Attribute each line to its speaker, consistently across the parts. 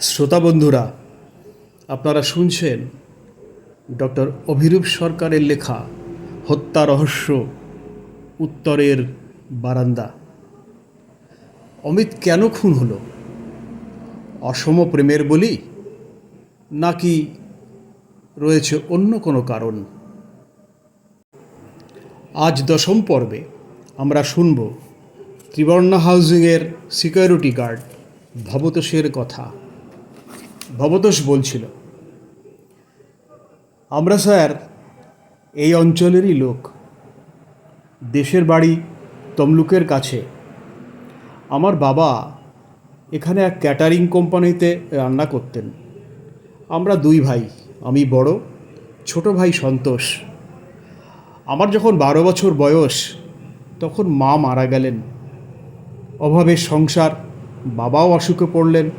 Speaker 1: শ্রোতা বন্ধুরা, আপনারা শুনছেন ডক্টর অভিরূপ সরকারের লেখা হত্যা রহস্য, উত্তরের বারান্দা। অমিত কেন খুন হলো? অসম প্রেমের বলি? নাকি রয়েছে অন্য কোনো কারণ? আজ দশম পর্বে আমরা শুনব ত্রিবর্ণা হাউজিংয়ের সিকিউরিটি গার্ড ভবতোষের কথা। ভবতোষ বলছিল, আমরা স্যার, এই অঞ্চলেরই লোক। দেশের বাড়ি তমলুকের কাছে। আমার বাবা এখানে এক ক্যাটারিং কোম্পানিতে রান্না করতেন। আমরা দুই ভাই, আমি বড়, ছোট ভাই সন্তোষ। আমার যখন বারো বছর বয়স, তখন মা মারা গেলেন। অভাবের সংসার, বাবাও অসুখে পড়লেন।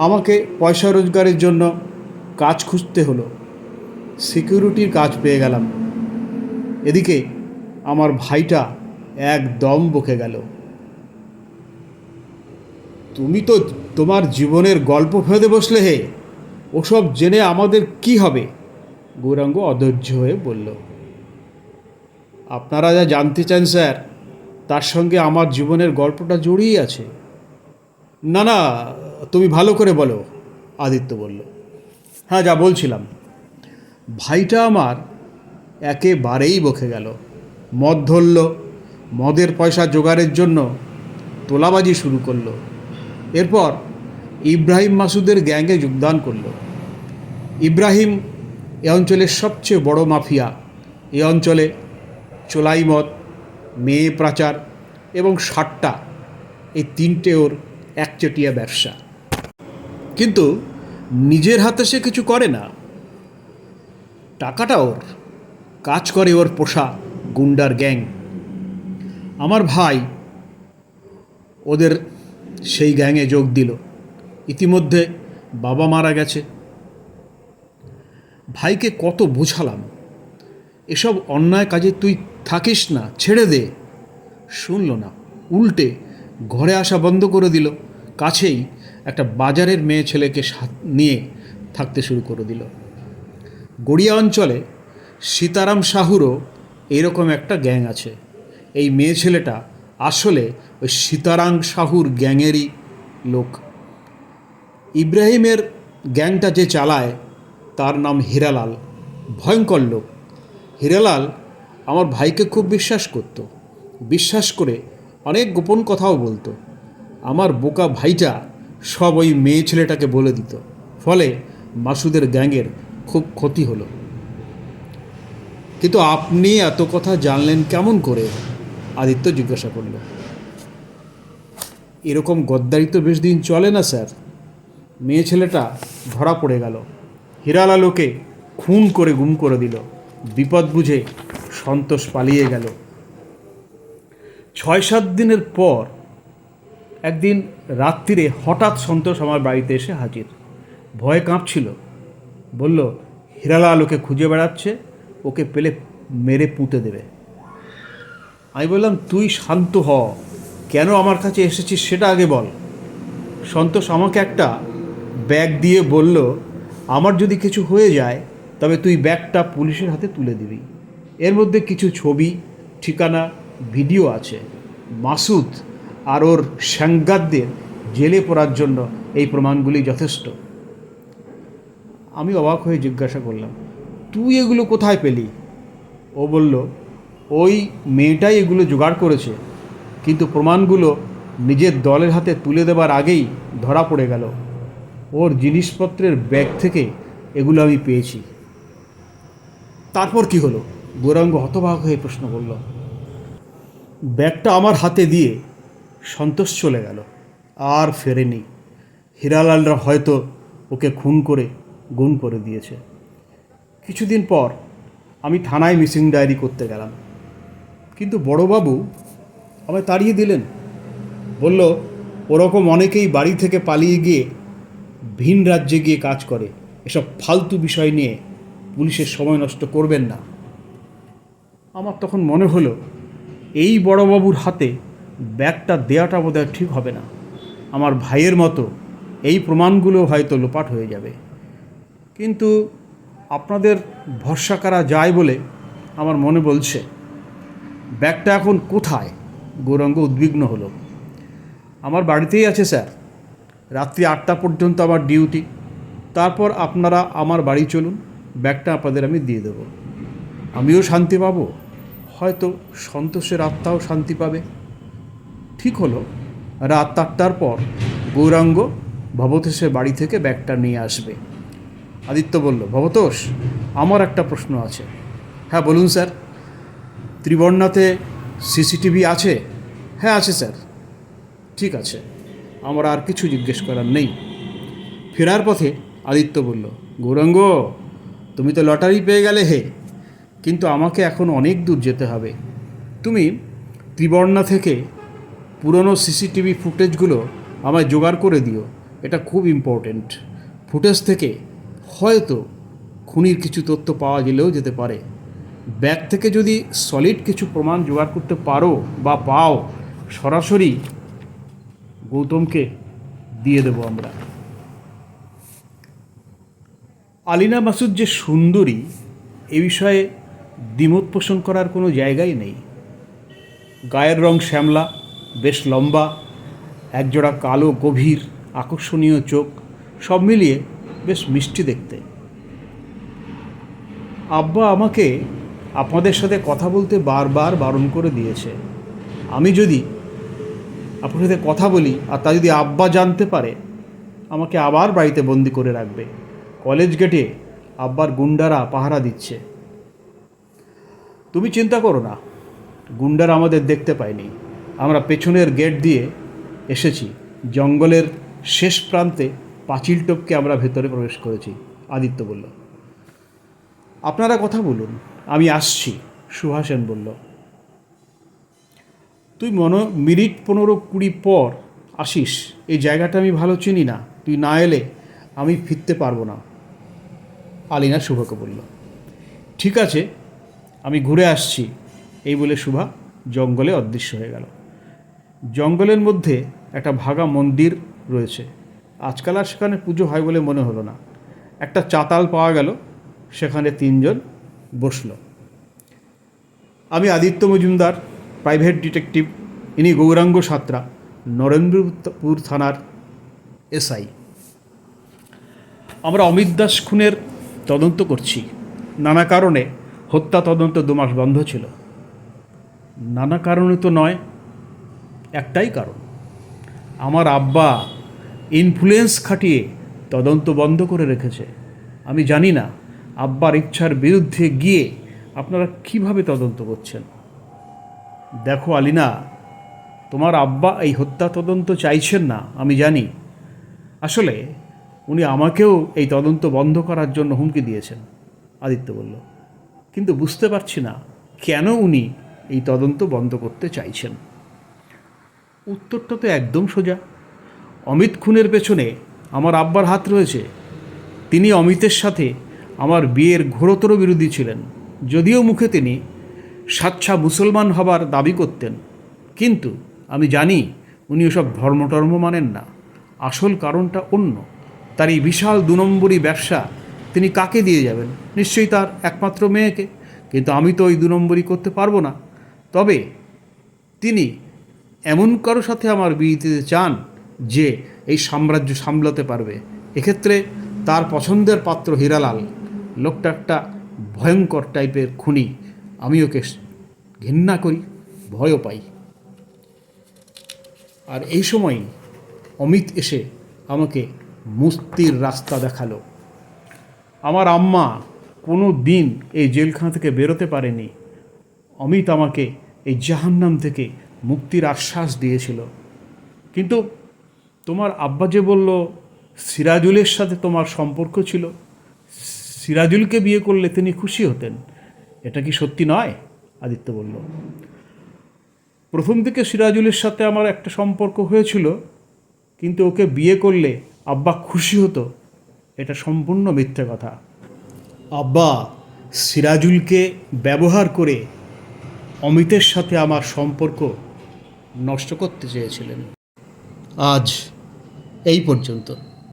Speaker 1: আমাকে পয়সা রোজগারের জন্য কাজ খুঁজতে হলো। সিকিউরিটির কাজ পেয়ে গেলাম। এদিকে আমার ভাইটা একদম বকে গেল। তুমি তো তোমার জীবনের গল্প ফেঁদে বসলে হে, ওসব জেনে আমাদের কি হবে? গৌরাঙ্গ অধৈর্য হয়ে বলল। আপনারা যা জানতে চান স্যার, তার সঙ্গে আমার জীবনের গল্পটা জড়িয়ে আছে। না না তুমি ভালো করে বলো, আদিত্য বলল। হ্যাঁ যা বলছিলাম। ভাইটা আমার একেবারেই বকে গেল। মদ ধরল, মদের পয়সা জোগাড়ের জন্য তোলাবাজি শুরু করল। এরপর ইব্রাহিম মাসুদের গ্যাংয়ে যোগদান করল। ইব্রাহিম এ অঞ্চলের সবচেয়ে বড় মাফিয়া। এ অঞ্চলে চোলাই মদ, মেয়ে প্রাচার এবং সাট্টা এই তিনটে ওর একচেটিয়া ব্যবসা। কিন্তু নিজের হাতে সে কিছু করে না। টাকাটা ওর। কাজ করে ওর পোষা গুন্ডার গ্যাং। আমার ভাই ওদের সেই গ্যাংয়ে যোগ দিল। ইতিমধ্যে বাবা মারা গেছে। ভাইকে কত বোঝালাম। এসব অন্যায় কাজে তুই থাকিস না, ছেড়ে দে। শুনল না, উল্টে ঘরে আসা বন্ধ করে দিল। কাছেই একটা বাজারের মেয়ে ছেলেকে নিয়ে থাকতে শুরু করে দিল। গড়িয়া অঞ্চলে সীতারাম সাহুরও এরকম একটা গ্যাং আছে। এই মেয়ে ছেলেটা আসলে ওই সীতারাম সাহুর গ্যাংয়েরই লোক। ইব্রাহিমের গ্যাংটা যে চালায়, তার নাম হীরালাল। ভয়ঙ্কর লোক। হীরালাল আমার ভাইকে খুব বিশ্বাস করত। বিশ্বাস করে অনেক গোপন কথাও বলতো। আমার বোকা ভাইটা সব ওই মেয়ে ছেলেটাকে বলে দিত। ফলে মাসুদের গ্যাংয়ের খুব ক্ষতি হলো। কিন্তু আপনি এত কথা জানলেন কেমন করে? আদিত্য জিজ্ঞাসা করল। এরকম গদ্দারি তো বেশ দিন চলে না, স্যার। মেয়ে ছেলেটা ধরা পড়ে গেল। হিরালালোকে খুন করে গুম করে দিল। বিপদ বুঝে সন্তোষ পালিয়ে গেল। ছয় সাত দিনের পর একদিন রাত্রিরে হঠাৎ সন্তোষ আমার বাড়িতে এসে হাজির। ভয়ে কাঁপছিল। বলল, হিরালাল ওকে খুঁজে বেড়াচ্ছে, ওকে পেলে মেরে পুঁতে দেবে। আমি বললাম, তুই শান্ত হ, কেন আমার কাছে এসেছিস সেটা আগে বল। সন্তোষ আমাকে একটা ব্যাগ দিয়ে বলল, আমার যদি কিছু হয়ে যায়, তবে তুই ব্যাগটা পুলিশের হাতে তুলে দিবি। এর মধ্যে কিছু ছবি, ঠিকানা, ভিডিও আছে। মাসুদ আর ওর সাংগাতদের জেলে পড়ার জন্য এই প্রমাণগুলি যথেষ্ট। আমি অবাক হয়ে জিজ্ঞাসা করলাম, তুই এগুলো কোথায় পেলি? ও বলল, ওই মেয়েটাই এগুলো জোগাড় করেছে, কিন্তু প্রমাণগুলো নিজের দলের হাতে তুলে দেবার আগেই ধরা পড়ে গেল। ওর জিনিসপত্রের ব্যাগ থেকে এগুলো আমি পেয়েছি। তারপর কি হলো? গৌরাঙ্গ হতবাক হয়ে প্রশ্ন করল, ব্যাগটা আমার হাতে দিয়ে সন্তোষ চলে গেল, আর ফেরেনি। হীরালালরা হয়তো ওকে খুন করে গুম করে দিয়েছে। কিছুদিন পর আমি থানায় মিসিং ডায়েরি করতে গেলাম। কিন্তু বড়বাবু আমায় তাড়িয়ে দিলেন। বলল, ওরকম অনেকেই বাড়ি থেকে পালিয়ে গিয়ে ভিন রাজ্যে গিয়ে কাজ করে। এসব ফালতু বিষয় নিয়ে পুলিশের সময় নষ্ট করবেন না। আমার তখন মনে হলো, এই বড়বাবুর হাতে ব্যাগটা দেওয়াটা বোধহয় ঠিক হবে না। আমার ভাইয়ের মতো এই প্রমাণগুলো হয়তো লোপাট হয়ে যাবে। কিন্তু আপনাদের ভরসা করা যায় বলে আমার মনে বলছে, ব্যাগটা এখন কোথায়? গৌরাঙ্গ উদ্বিগ্ন হলো। আমার বাড়িতেই আছে, স্যার। রাত্রি আটটা পর্যন্ত আমার ডিউটি। তারপর আপনারা আমার বাড়ি চলুন, ব্যাগটা আপনাদের আমি দিয়ে দেবো। আমিও শান্তি পাবো। হয়তো সন্তোষের আত্মাও শান্তি পাবে। ঠিক হলো। রাত আটটার পর গৌরাঙ্গ ভবতোষের বাড়ি থেকে ব্যাগটা নিয়ে আসবে। আদিত্য বলল, ভবতোষ, আমার একটা প্রশ্ন আছে। হ্যাঁ বলুন স্যার। ত্রিবর্ণাতে সিসিটিভি আছে? হ্যাঁ আছে স্যার। ঠিক আছে, আমার আর কিছু জিজ্ঞেস করার নেই। ফেরার পথে, আদিত্য বলল, গৌরাঙ্গ, তুমি তো লটারি পেয়ে গেলে হে, কিন্তু আমাকে এখন অনেক দূর যেতে হবে। তুমি ত্রিবর্ণা থেকে পুরনো সিসিটিভি ফুটেজগুলো আমায় জোগাড় করে দিও। এটা খুব ইম্পর্ট্যান্ট ফুটেজ থেকে হয়তো খুনির কিছু তথ্য পাওয়া গেলেও যেতে পারে। ব্যাগ থেকে যদি সলিড কিছু প্রমাণ জোগাড় করতে পারো বা পাও, সরাসরি গৌতমকে দিয়ে দেবো আমরা। আলিনা মাসুদ যে সুন্দরী, এ বিষয়ে দ্বিমত পোষণ করার কোনো জায়গাই নেই। গায়ের রং শ্যামলা বেশ লম্বা, একজোড়া কালো গভীর, আকর্ষণীয় চোখ, সব মিলিয়ে বেশ মিষ্টি দেখতে। আব্বা আমাকে আপনাদের সাথে কথা বলতে বারবার বারণ করে দিয়েছে। আমি যদি আপনার সাথে কথা বলি আর তা যদি আব্বা জানতে পারে, আমাকে আবার বাড়িতে বন্দি করে রাখবে। কলেজ গেটে আব্বার গুন্ডারা পাহারা দিচ্ছে। তুমি চিন্তা করো না গুন্ডারা আমাদের দেখতে পায়নি। আমরা পেছনের গেট দিয়ে এসেছি। জঙ্গলের শেষ প্রান্তে পাঁচিল টপকে আমরা ভেতরে প্রবেশ করেছি, আদিত্য বলল। আপনারা কথা বলুন, আমি আসছি সুহাসেন বলল। তুই মনো, মিনিট পনেরো কুড়ি পর আসিস, এই জায়গাটা আমি ভালো চিনি না, তুই না এলে আমি ফিরতে পারব না। আলিনা শুভকে বলল। ঠিক আছে, আমি ঘুরে আসছি, এই বলে শুভা জঙ্গলে অদৃশ্য হয়ে গেল। জঙ্গলের মধ্যে একটা ভাগা মন্দির রয়েছে। আজকাল আর সেখানে পুজো হয় বলে মনে হলো না। একটা চাতাল পাওয়া গেল, সেখানে তিনজন বসল। আমি আদিত্য মজুমদার, প্রাইভেট ডিটেকটিভ, ইনি গৌরাঙ্গ সাঁতরা, নরেন্দ্রপুর থানার এসআই। আমরা অমিত দাস খুনের তদন্ত করছি। নানা কারণে হত্যা তদন্ত দু মাস বন্ধ ছিল। নানা কারণে তো নয় একটাই কারণ। আমার আব্বা ইনফ্লুয়েন্স খাটিয়ে তদন্ত বন্ধ করে রেখেছে। আমি জানি না আব্বার ইচ্ছার বিরুদ্ধে গিয়ে আপনারা কীভাবে তদন্ত করছেন। দেখো আলিনা, তোমার আব্বা এই হত্যা তদন্ত চাইছেন না, আমি জানি। আসলে উনি আমাকেও এই তদন্ত বন্ধ করার জন্য হুমকি দিয়েছেন, আদিত্য বলল। কিন্তু বুঝতে পারছি না কেন উনি এই তদন্ত বন্ধ করতে চাইছেন। উত্তরটা তো একদম সোজা। অমিত খুনের পেছনে আমার আব্বার হাত রয়েছে। তিনি অমিতের সাথে আমার বিয়ের ঘোরতর বিরোধী ছিলেন। যদিও মুখে তিনি স্বাচ্ছা মুসলমান হবার দাবি করতেন। কিন্তু আমি জানি উনি ওসব ধর্মটর্ম মানেন না। আসল কারণটা অন্য। তার এই বিশাল দু নম্বরই ব্যবসা তিনি কাকে দিয়ে যাবেন? নিশ্চয়ই তার একমাত্র মেয়েকে। কিন্তু আমি তো ওই দু নম্বরই করতে পারব না। তবে তিনি এমন কারও সাথে আমার বিয়ে দিতে চান যে এই সাম্রাজ্য সামলাতে পারবে? এক্ষেত্রে তার পছন্দের পাত্র হীরালাল। লোকটা একটা ভয়ঙ্কর টাইপের খুনি। আমি ওকে ঘৃণা করি, ভয়ও পাই। আর এই সময় অমিত এসে আমাকে মুক্তির রাস্তা দেখাল। আমার আম্মা কোনো দিন এই জেলখানা থেকে বেরোতে পারেনি। অমিত আমাকে এই জাহান্নাম থেকে মুক্তির আশ্বাস দিয়েছিল। কিন্তু তোমার আব্বা যে বলল, সিরাজুলের সাথে তোমার সম্পর্ক ছিল, সিরাজুলকে বিয়ে করলে তিনি খুশি হতেন। এটা কি সত্যি নয়? আদিত্য বলল। প্রথম দিকে সিরাজুলের সাথে আমার একটা সম্পর্ক হয়েছিল, কিন্তু ওকে বিয়ে করলে আব্বা খুশি হতো। এটা সম্পূর্ণ মিথ্যে কথা। আব্বা সিরাজুলকে ব্যবহার করে অমিতের সাথে আমার সম্পর্ক নষ্ট করতে চেয়েছিলেন। আজ এই পর্যন্ত।